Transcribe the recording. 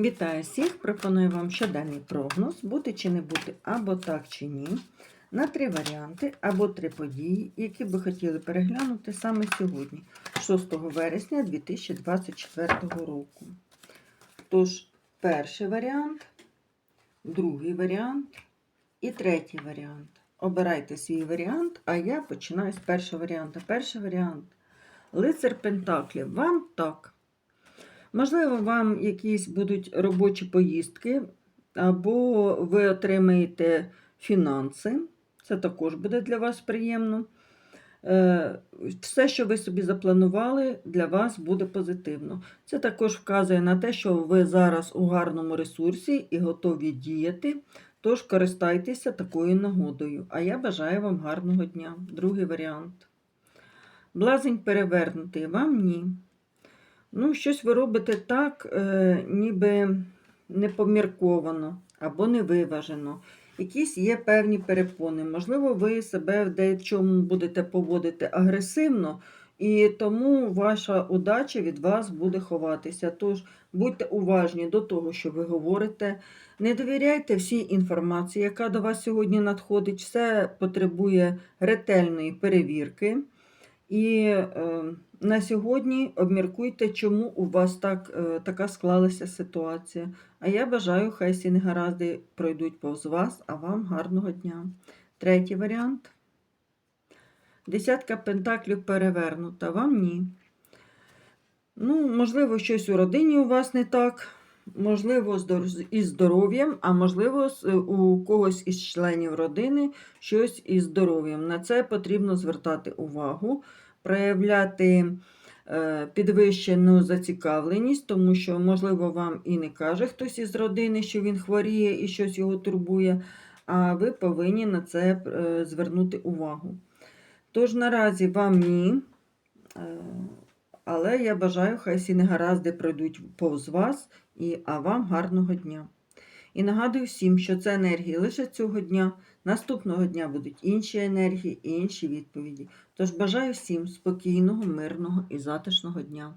Вітаю всіх! Пропоную вам щоденний прогноз, бути чи не бути, або так чи ні, на три варіанти або три події, які би хотіли переглянути саме сьогодні, 6 вересня 2024 року. Тож, перший варіант, другий варіант і третій варіант. Обирайте свій варіант, а я починаю з першого варіанту. Перший варіант. Лицар Пентаклів. Вам так. Можливо, вам якісь будуть робочі поїздки, або ви отримаєте фінанси. Це також буде для вас приємно. Е, Все, що ви собі запланували, для вас буде позитивно. Це також вказує на те, що ви зараз у гарному ресурсі і готові діяти. Тож користайтеся такою нагодою. А я бажаю вам гарного дня. Другий варіант. Блазень перевернутий. Вам ні. Ну, щось ви робите так, е, ніби непомірковано або невиважено. Якісь є певні перепони. Можливо, ви себе в дечому будете поводити агресивно, і тому ваша удача від вас буде ховатися. Тож будьте уважні до того, що ви говорите. Не довіряйте всій інформації, яка до вас сьогодні надходить. Все потребує ретельної перевірки. І е, на сьогодні обміркуйте, чому у вас так, е, така склалася ситуація. А я бажаю, хай всі негаразди пройдуть повз вас, а вам гарного дня. Третій варіант. Десятка пентаклів перевернута, вам ні. Ну, можливо, щось у родині у вас не так, можливо, із здоров'ям, а можливо, у когось із членів родини щось із здоров'ям. На це потрібно звертати увагу, проявляти е, підвищену зацікавленість, тому що, можливо, вам і не каже хтось із родини, що він хворіє і щось його турбує, а ви повинні на це е, звернути увагу. Тож наразі вам ні. Але я бажаю, хай всі негаразди пройдуть повз вас, і, а вам гарного дня. І нагадую всім, що це енергії лише цього дня. Наступного дня будуть інші енергії і інші відповіді. Тож бажаю всім спокійного, мирного і затишного дня.